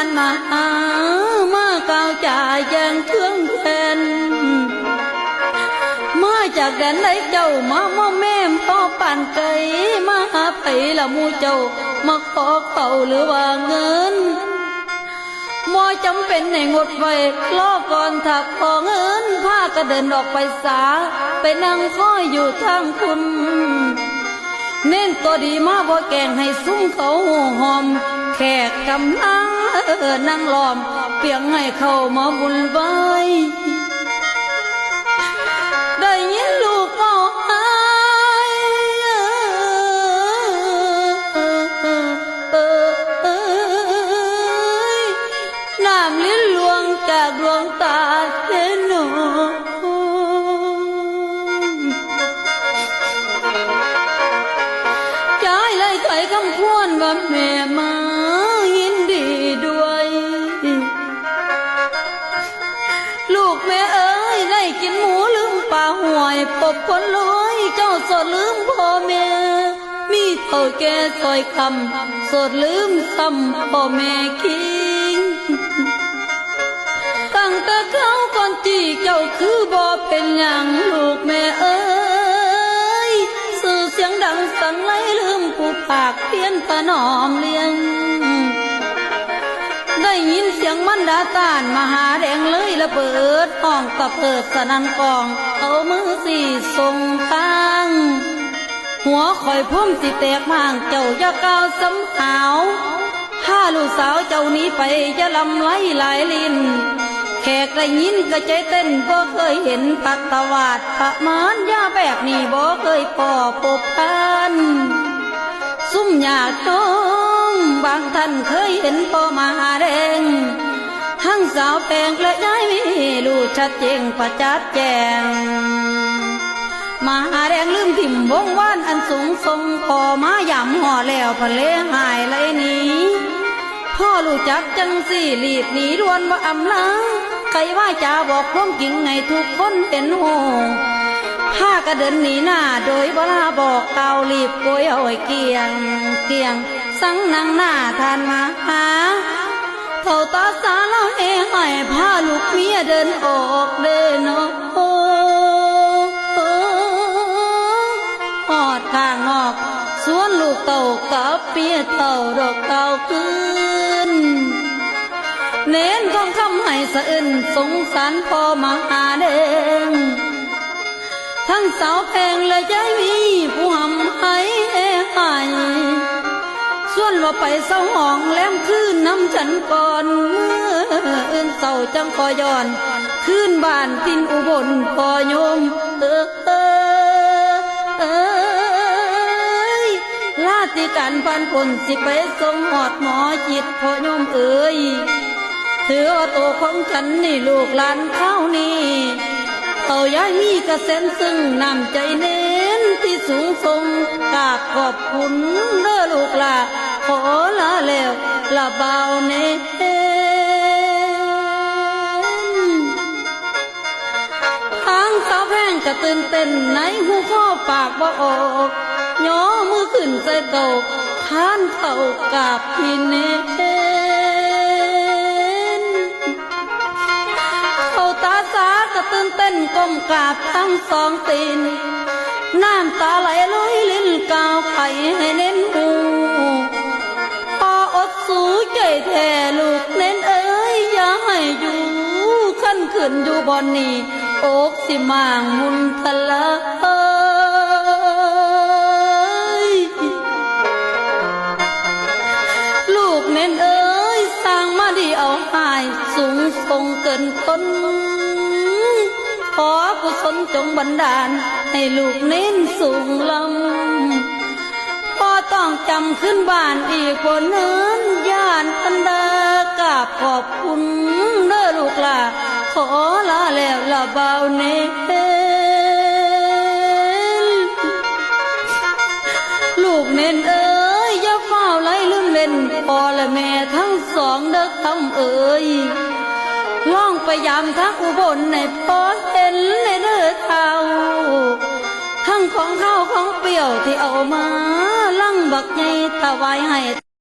านมาหามาก้าวจ่ายแยงเครื่องแทนมาจากแดนไหนเจ้ามาม่อแม่มพ่อป่นไก่มาหาไผละมูเจ้ามาขอเขาหรือว่าเงินมอจำเป็นให้งดไว้รอก่อนถักขอเงินพาก็เดินออกไปสา ไปนั่งคอยอยู่ทางคุณ เน้นตัวดีมาบ่แกงให้ซุ้มเขาหอม แขกกำลังนั่งล้อม เปียงให้เขามาบุญไว้ได้ยินลูกบอกไห้น้ำลิ้นลวงจากดวงตา แม่มายินดีด้วย ลูกแม่เอ้ยได้กินหมูลืมป่าห่วย ปบคนรวยเจ้าสดลืมพ่อแม่ มีเท่าแก่ซอยคำสดลืมซ้ำพ่อแม่คิงตั้งแต่เขาก่อนที่เจ้าคือบ่เป็นอย่างลูกแม่เอ้ย ปากเพี้ยนถนอมเลี้ยง ได้ยินเสียงมันดาตานมหาแดงเลยระเบิดห้องกระเพิดสนันกอง เอามือสี่ทรงทาง หัวคอยพุ่มสิแตกมางเจ้าอย่าก้าวสำขาวถ้าลูกสาวเจ้านี้ไปจะลำไหลหลายลินแขกได้ยินก็ใจเต้นบ่เคยเห็นปักตวาดประมาณยาแบบนี้บ่เคยพอพบพัน ซุ่มอยากน้องบางท่านเคยเห็นพ่อมาหาแดงทั้งสาวแปลงและยายมีลูกชัดเจงประจัดแจงมาแดงลืมถิ่มวงว่านอันสูงทรงพอมาหย่ำห่อแล้วพะเลหายเลหนีพ่อรู้จักจังสี่รีบหนีดวนว่าอำลาใครว่าจะบอกพร้อมจริงให้ทุกคนเห็นโห้ากระเดินหนีหน้าโดยเวลาบอกเการีบโกยเอาไว้เกียง เกียง สังนางหน้าทานมาหาเท่าตาสาเราเองให้พาลูกเมียเดินออกเดินออกหอดข้างนอก สวนลูกเต่ากับเปียเต่าดอกเต่าคืนเน้นของคำให้สะอื่นสงสารพ่อมาหาเด้ง ทั้งสาวแพงและยายมีผู้หำให้ให้ส่วนว่าไปเศร้าห้องแลมคืนน้ำฉันก่อนเมื่อเศร้าจังคอยย้อนคืนบ้านทินอุบลพอโยมเออเออเอยลาติการพันผลสิไปส่งหอดหมอจิตพอโยมเอ๋ยถือว่าตัวของฉันนี่ลูกหลานเข้านี่ เต่าย้ายมีกระเซ็นซึ่งนำใจเน้นที่สูงทรงกราบขอบคุณเด้อลูกหลาขอลาแล้วละเบาเน้นทางสาวแพงกระตื่นเต้นในหูข้อปากบ่าออกย่อมือขึ้นใส่เก่าข้านเข่ากราบพี่เน้น ก้มกราบทั้งสองตีน น้ำตาไหลลอยลิ้นกาวไข่ให้เน้นหูพออดสูใจแท้ลูกเน้นเอ้ยอย่าให้อยู่ขั้นขึ้นอยู่บอนนี้อกสิมางมุนทะละเอ้ยลูกเน้นเอ้ยสร้างมาดีเอาหายสูงทรงเกินต้น อกุศลจงบันดาล ให้ลูกเน้นสูงลำพ่อต้องจำขึ้นบ้านอีกคนเนินย่านอันดากราบขอบคุณเด้อลูกหลาขอลาแล้วละเบาเน้นลูกเน้นเอ้ยอย่าเฝ้าไล่ลืมเล่นพ่อและแม่ทั้งสองเด้อคำเอ้ยล่องไปยามทักอุบลในพ่อ ของข้าวของเปรี้ยวที่เอามาลั่งบักใหญ่ถวายให้